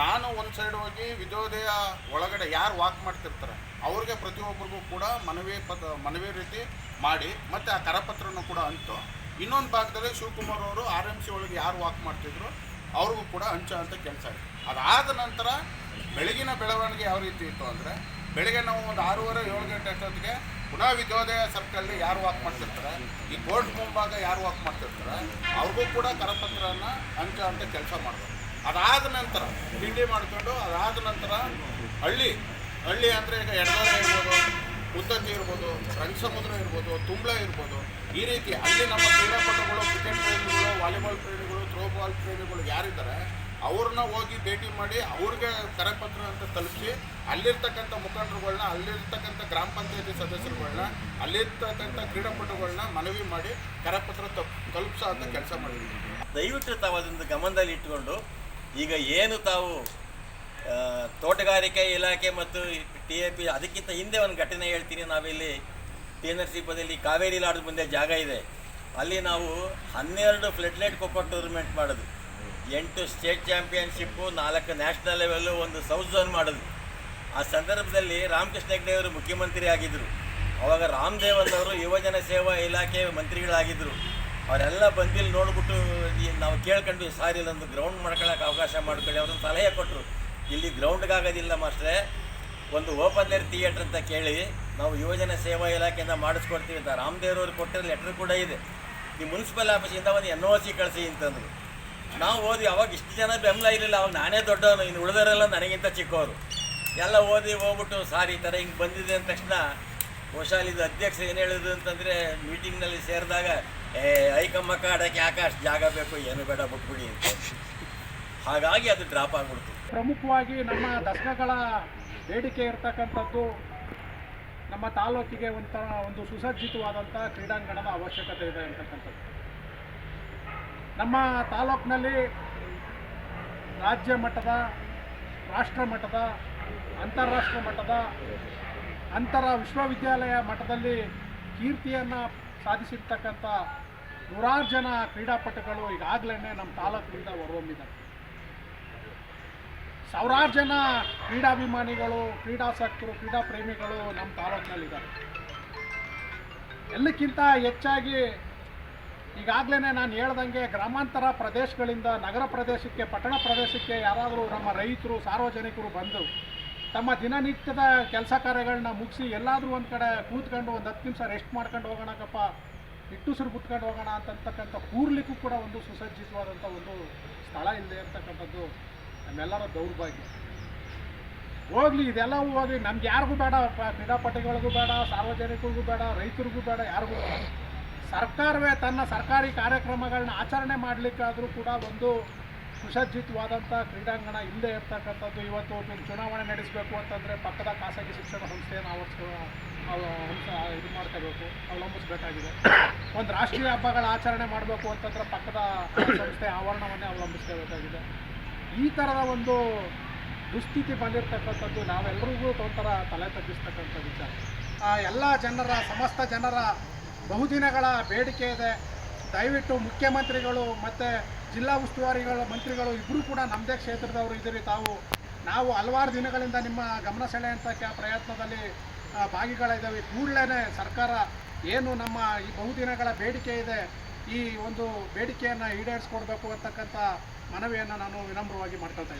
ನಾನು ಒಂದು ಸೈಡ್ ಹೋಗಿ ವಿಜಯೋದಯ ಒಳಗಡೆ ಯಾರು ವಾಕ್ ಮಾಡ್ತಿರ್ತಾರೆ ಅವ್ರಿಗೆ ಪ್ರತಿಯೊಬ್ಬರಿಗೂ ಕೂಡ ಮನವಿ ಪದ, ಮನವಿ ರೀತಿ ಮಾಡಿ, ಮತ್ತು ಆ ಕರಪತ್ರನೂ ಕೂಡ ಅಂಟು ಇನ್ನೊಂದು ಭಾಗದಲ್ಲಿ ಶಿವಕುಮಾರ್ ಅವರು ಆರ್ ಎಂ ಸಿ ಒಳಗೆ ಯಾರು ವಾಕ್ ಮಾಡ್ತಿದ್ರು ಅವ್ರಿಗೂ ಕೂಡ ಹಂಚೋ ಅಂತ ಕೆಲಸ ಇದೆ ಅದಾದ ನಂತರ ಬೆಳಗಿನ ಬೆಳವಣಿಗೆ ಯಾವ ರೀತಿ ಇತ್ತು ಅಂದರೆ, ಬೆಳಗ್ಗೆ ನಾವು ಒಂದು ಆರೂವರೆ, ಏಳು ಗಂಟೆ ಅಷ್ಟೊತ್ತಿಗೆ ಪುನಃ ವಿದ್ಯೋದಯ ಸರ್ಕಲ್ ಯಾರು ವಾಕ್ ಮಾಡ್ತಿರ್ತಾರೆ, ಈ ಕೋರ್ಟ್ ಮುಂಭಾಗ ಯಾರು ವಾಕ್ ಮಾಡ್ತಿರ್ತಾರೆ, ಅವ್ರಿಗೂ ಕೂಡ ಕರಪತ್ರನ ಹಂಚೋ ಅಂತ ಕೆಲಸ ಮಾಡ್ಬೇಕು. ಅದಾದ ನಂತರ ತಿಂಡಿ ಮಾಡಿಕೊಂಡು ಅದಾದ ನಂತರ ಹಳ್ಳಿ ಹಳ್ಳಿ ಅಂದರೆ ಈಗ ಎಡದೋರ ಇರ್ಬೋದು ಉತ್ತಂತಿ ಇರ್ಬೋದು, ರಂಗಸಮುದ್ರ ಇರ್ಬೋದು, ತುಂಬಳ ಇರ್ಬೋದು, ಈ ರೀತಿ ಅಲ್ಲಿ ನಮ್ಮ ಕ್ರೀಡಾಪಟುಗಳು ಕ್ರಿಕೆಟ್ ಪ್ರೇಮಿಗಳು ವಾಲಿಬಾಲ್ ಪ್ರೇಮಿಗಳು ಥ್ರೋಬಾಲ್ ಪ್ರೇಮಿಗಳು ಯಾರಿದ್ದಾರೆ, ಅವ್ರನ್ನ ಹೋಗಿ ಭೇಟಿ ಮಾಡಿ ಅವ್ರಿಗೆ ಕರಪತ್ರ ಅಂತ ತಲುಪಿಸಿ, ಅಲ್ಲಿರ್ತಕ್ಕಂಥ ಮುಖಂಡರುಗಳನ್ನ ಅಲ್ಲಿರ್ತಕ್ಕಂಥ ಗ್ರಾಮ ಪಂಚಾಯತಿ ಸದಸ್ಯರುಗಳನ್ನ ಅಲ್ಲಿರ್ತಕ್ಕಂಥ ಕ್ರೀಡಾಪಟುಗಳನ್ನ ಮನವಿ ಮಾಡಿ ಕರಪತ್ರ ತಲುಪಿಸೋ ಅಂತ ಕೆಲಸ ಮಾಡಿದ್ದೀವಿ. ದಯವಿಟ್ಟು ತಾವು ಅದನ್ನು ಗಮನದಲ್ಲಿ ಇಟ್ಟುಕೊಂಡು ಈಗ ಏನು ತಾವು ತೋಟಗಾರಿಕೆ ಇಲಾಖೆ ಮತ್ತು ಟಿ ಎ ಪಿ ಅದಕ್ಕಿಂತ ಹಿಂದೆ ಒಂದು ಘಟನೆ ಹೇಳ್ತೀನಿ. ನಾವಿಲ್ಲಿ ಟಿ ಎನ್ ಆರ್ ಸಿ ಬದಲ್ಲಿ ಕಾವೇರಿ ಲಾಡ್ ಮುಂದೆ ಜಾಗ ಇದೆ. ಅಲ್ಲಿ ನಾವು ಹನ್ನೆರಡು ಫ್ಲಡ್ಲೈಟ್ ಖೋಖೋ ಟೂರ್ನಮೆಂಟ್ ಮಾಡೋದು. ಎಂಟು ಸ್ಟೇಟ್ ಚಾಂಪಿಯನ್ಶಿಪ್ಪು ನಾಲ್ಕು ನ್ಯಾಷನಲ್ ಲೆವೆಲ್ಲು ಒಂದು ಸೌತ್ ಝೋನ್ ಮಾಡೋದು. ಆ ಸಂದರ್ಭದಲ್ಲಿ ರಾಮಕೃಷ್ಣ ಹೆಗ್ಡೆ ಅವರು ಮುಖ್ಯಮಂತ್ರಿ ಆಗಿದ್ದರು ಅವಾಗ ರಾಮದೇವನ್ ಅವರು ಯುವಜನ ಸೇವಾ ಇಲಾಖೆ ಮಂತ್ರಿಗಳಾಗಿದ್ದರು ಅವರೆಲ್ಲ ಬಂದಿಲ್ಲಿ ನೋಡ್ಬಿಟ್ಟು ನಾವು ಕೇಳ್ಕೊಂಡು ಸಾರಿ ಇಲ್ಲೊಂದು ಗ್ರೌಂಡ್ ಮಾಡ್ಕೊಳ್ಳೋಕೆ ಅವಕಾಶ ಮಾಡ್ಕೊಳ್ಳಿ, ಅವ್ರನ್ನ ಸಲಹೆ ಕೊಟ್ಟರು ಇಲ್ಲಿ ಗ್ರೌಂಡ್ಗೆ ಆಗೋದಿಲ್ಲ ಮಾಸ್ಟ್ರೆ. ಒಂದು ಓಪನ್ ಏರ್ ಥಿಯೇಟ್ರ್ ಅಂತ ಕೇಳಿ, ನಾವು ಯುವಜನ ಸೇವಾ ಇಲಾಖೆಯಿಂದ ಮಾಡಿಸ್ಕೊಡ್ತೀವಿ ಅಂತ ರಾಮದೇವ್ರವ್ರು ಕೊಟ್ಟರೆ ಲೆಟ್ರ್ ಕೂಡ ಇದೆ. ಈ ಮುನ್ಸಿಪಲ್ ಆಫೀಸಿಂದ ಒಂದು ಎನ್ ಒ ಸಿ ಕಳಿಸಿ ಅಂತಂದರು. ನಾವು ಓದಿ, ಅವಾಗ ಇಷ್ಟು ಜನ ಬೆಂಬಲ ಇರಲಿಲ್ಲ, ಅವಾಗ ನಾನೇ ದೊಡ್ಡವನು, ಇನ್ನು ಉಳಿದವರೆಲ್ಲ ನನಗಿಂತ ಚಿಕ್ಕವರು ಎಲ್ಲ ಓದಿ ಹೋಗ್ಬಿಟ್ಟು, ಸಾರಿ ಈ ಥರ ಹಿಂಗೆ ಬಂದಿದೆ ಅಂದ ತಕ್ಷಣ ಇದು ಅಧ್ಯಕ್ಷ ಏನು ಹೇಳಿದ್ರು ಅಂತಂದರೆ ಮೀಟಿಂಗ್ನಲ್ಲಿ ಸೇರಿದಾಗ, ಏ, ಐಕಮ್ಮ ಕಾಡಕ್ಕೆ ಅಷ್ಟು ಜಾಗ ಬೇಕು? ಏನು ಬೇಡ ಬಿಟ್ಬಿಡಿ ಅಂತ. ಹಾಗಾಗಿ ಅದು ಡ್ರಾಪ್ ಆಗ್ಬಿಡ್ತು. ಪ್ರಮುಖವಾಗಿ ನಮ್ಮ ದಸರಾಗಳ ಬೇಡಿಕೆ ಇರತಕ್ಕಂಥದ್ದು ನಮ್ಮ ತಾಲೂಕಿಗೆ ಒಂಥರ ಒಂದು ಸುಸಜ್ಜಿತವಾದಂಥ ಕ್ರೀಡಾಂಗಣದ ಅವಶ್ಯಕತೆ ಇದೆ ಅಂತಕ್ಕಂಥದ್ದು. ನಮ್ಮ ತಾಲೂಕಿನಲ್ಲಿ ರಾಜ್ಯ ಮಟ್ಟದ, ರಾಷ್ಟ್ರ ಮಟ್ಟದ, ಅಂತಾರಾಷ್ಟ್ರ ಮಟ್ಟದ ಅಂತರ ವಿಶ್ವವಿದ್ಯಾಲಯ ಮಟ್ಟದಲ್ಲಿ ಕೀರ್ತಿಯನ್ನು ಸಾಧಿಸಿರ್ತಕ್ಕಂಥ ನೂರಾರು ಜನ ಕ್ರೀಡಾಪಟುಗಳು ಈಗಾಗಲೇ ನಮ್ಮ ತಾಲೂಕಿನಿಂದ ಹೊರಹೊಮ್ಮಿದ್ದಾರೆ. ಸಾವಿರಾರು ಜನ ಕ್ರೀಡಾಭಿಮಾನಿಗಳು, ಕ್ರೀಡಾಸಕ್ತರು ಕ್ರೀಡಾ ಪ್ರೇಮಿಗಳು ನಮ್ಮ ತಾಲೂಕಿನಲ್ಲಿದ್ದಾರೆ. ಎಲ್ಲಕ್ಕಿಂತ ಹೆಚ್ಚಾಗಿ ಈಗಾಗಲೇ ನಾನು ಹೇಳ್ದಂಗೆ ಗ್ರಾಮಾಂತರ ಪ್ರದೇಶಗಳಿಂದ ನಗರ ಪ್ರದೇಶಕ್ಕೆ, ಪಟ್ಟಣ ಪ್ರದೇಶಕ್ಕೆ ಯಾರಾದರೂ ನಮ್ಮ ರೈತರು, ಸಾರ್ವಜನಿಕರು ಬಂದು ತಮ್ಮ ದಿನನಿತ್ಯದ ಕೆಲಸ ಕಾರ್ಯಗಳನ್ನ ಮುಗಿಸಿ ಎಲ್ಲಾದರೂ ಒಂದು ಕಡೆ ಕೂತ್ಕೊಂಡು ಒಂದು ಹತ್ತು ನಿಮಿಷ ರೆಸ್ಟ್ ಮಾಡ್ಕೊಂಡು ಹೋಗೋಣಕ್ಕಪ್ಪ ಇಟ್ಟುಸಿರು ಬಿಟ್ಕೊಂಡು ಹೋಗೋಣ ಅಂತಕ್ಕಂಥ ಕೂರ್ಲಿಕ್ಕೂ ಕೂಡ ಒಂದು ಸುಸಜ್ಜಿತವಾದಂಥ ಒಂದು ಸ್ಥಳ ಇಲ್ಲದೆ ಅಂತಕ್ಕಂಥದ್ದು ನಮ್ಮೆಲ್ಲರ ದೌರ್ಭಾಗ್ಯ. ಹೋಗ್ಲಿ, ಇದೆಲ್ಲವೂ ಹೋಗಲಿ, ನಮ್ಗೆ ಯಾರಿಗೂ ಬೇಡ ಕ್ರೀಡಾಪಟುಗಳಿಗೂ ಬೇಡ, ಸಾರ್ವಜನಿಕರಿಗೂ ಬೇಡ, ರೈತರಿಗೂ ಬೇಡ, ಯಾರಿಗೂ ಸರ್ಕಾರವೇ ತನ್ನ ಸರ್ಕಾರಿ ಕಾರ್ಯಕ್ರಮಗಳನ್ನ ಆಚರಣೆ ಮಾಡಲಿಕ್ಕಾದರೂ ಕೂಡ ಒಂದು ಸುಸಜ್ಜಿತವಾದಂಥ ಕ್ರೀಡಾಂಗಣ ಇಲ್ಲದೆ ಇರ್ತಕ್ಕಂಥದ್ದು ಇವತ್ತು ಒಂದು ಚುನಾವಣೆ ನಡೆಸಬೇಕು ಅಂತಂದರೆ ಪಕ್ಕದ ಖಾಸಗಿ ಶಿಕ್ಷಣ ಸಂಸ್ಥೆಯನ್ನು ಆವರಿಸ್ಕೊ ಅವ- ಇದು ಮಾಡ್ಕೋಬೇಕು, ಅವಲಂಬಿಸಬೇಕಾಗಿದೆ. ಒಂದು ರಾಷ್ಟ್ರೀಯ ಹಬ್ಬಗಳ ಆಚರಣೆ ಮಾಡಬೇಕು ಅಂತಂದ್ರೆ ಪಕ್ಕದ ಸಂಸ್ಥೆ ಆವರಣವನ್ನೇ ಅವಲಂಬಿಸ್ಕೋಬೇಕಾಗಿದೆ. ಈ ಥರದ ಒಂದು ದುಸ್ಥಿತಿ ಬಂದಿರತಕ್ಕಂಥದ್ದು ನಾವೆಲ್ಲರಿಗೂ ಒಂಥರ ತಲೆ ತಗ್ಗಿಸ್ತಕ್ಕಂಥ ವಿಚಾರ. ಎಲ್ಲ ಜನರ, ಸಮಸ್ತ ಜನರ ಬಹುದಿನಗಳ ಬೇಡಿಕೆ ಇದೆ. ದಯವಿಟ್ಟು ಮುಖ್ಯಮಂತ್ರಿಗಳು ಮತ್ತು ಜಿಲ್ಲಾ ಉಸ್ತುವಾರಿಗಳು, ಮಂತ್ರಿಗಳು ಇಬ್ಬರು ಕೂಡ ನಮ್ಮದೇ ಕ್ಷೇತ್ರದವರು ಇದ್ದೀರಿ. ತಾವು, ನಾವು ಹಲವಾರು ದಿನಗಳಿಂದ ನಿಮ್ಮ ಗಮನ ಸೆಳೆಯುವಂಥ ಪ್ರಯತ್ನದಲ್ಲಿ ಭಾಗಿಗಳಿದ್ದಾವೆ ಕೂಡಲೇ ಸರ್ಕಾರ ಏನು ನಮ್ಮ ಈ ಬಹುದಿನಗಳ ಬೇಡಿಕೆ ಇದೆ, ಈ ಒಂದು ಬೇಡಿಕೆಯನ್ನು ಈಡೇರಿಸ್ಕೊಡ್ಬೇಕು ಅಂತಕ್ಕಂಥ ಮನವಿಯನ್ನು ನಾನು ವಿನಮ್ರವಾಗಿ ಮಾಡ್ಕೊಳ್ತಾ